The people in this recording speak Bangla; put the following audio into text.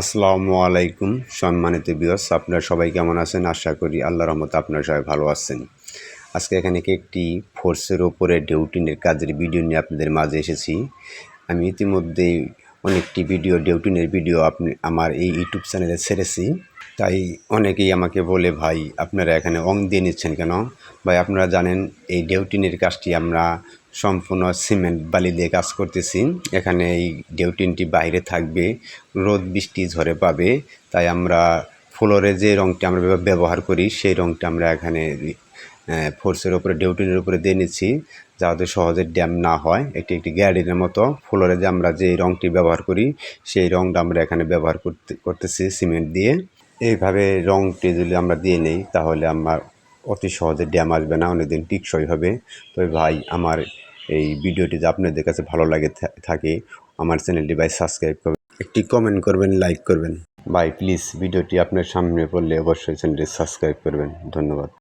আসসালামু আলাইকুম সম্মানিত বিয়স আপনারা সবাই কেমন আছেন? আশা করি আল্লাহ রহমতে আপনারা সবাই ভালো আছেন। আজকে এখানে একটি ফোর্সের ওপরে ডিউটিনের কাজের ভিডিও নিয়ে আপনাদের মাঝে এসেছি। আমি ইতিমধ্যেই অনেকটি ভিডিও ডিউটিনের ভিডিও আপনি আমার এই ইউটিউব চ্যানেলে ছেড়েছি। তাই অনেকেই আমাকে বলে, ভাই, আপনারা এখানে অং দিয়ে নিচ্ছেন কেন? ভাই, আপনারা জানেন, এই ডিউটিনের কাজটি আমরা সম্পূর্ণ সিমেন্ট বালি দিয়ে কাজ করতেছি। এখানে এই ডিউটিনটি বাইরে থাকবে, রোদ, বৃষ্টি ঝরে পাবে। তাই আমরা ফ্লোরে যে রঙটি আমরা ব্যবহার করি, সেই রঙটা আমরা এখানে ফোর্সের উপরে ডিউটিনের উপরে দিয়ে নিচ্ছি, যাতে সহজে ড্যাম না হয়। এটি একটি গ্যারিনের মতো। ফ্লোরে যে আমরা যে রঙটি ব্যবহার করি, সেই রঙটা আমরা এখানে ব্যবহার করতে, করতেছি সিমেন্ট দিয়ে। এইভাবে রঙটি যদি আমরা দিয়ে নেই, তাহলে আমার অতি সহজে ড্যাম আসবে না, অনেকদিন টিকসই হবে। তবে ভাই, আমার এই ভিডিওটি যদি আপনাদের কাছে ভালো লাগে থাকে, আমার চ্যানেলটি ভাই সাবস্ক্রাইব করবেন। একটি কমেন্ট করবেন লাইক করবেন। ভাই প্লিজ ভিডিওটি আপনার সামনে পড়লে অবশ্যই চ্যানেলটি সাবস্ক্রাইব করবেন। ধন্যবাদ।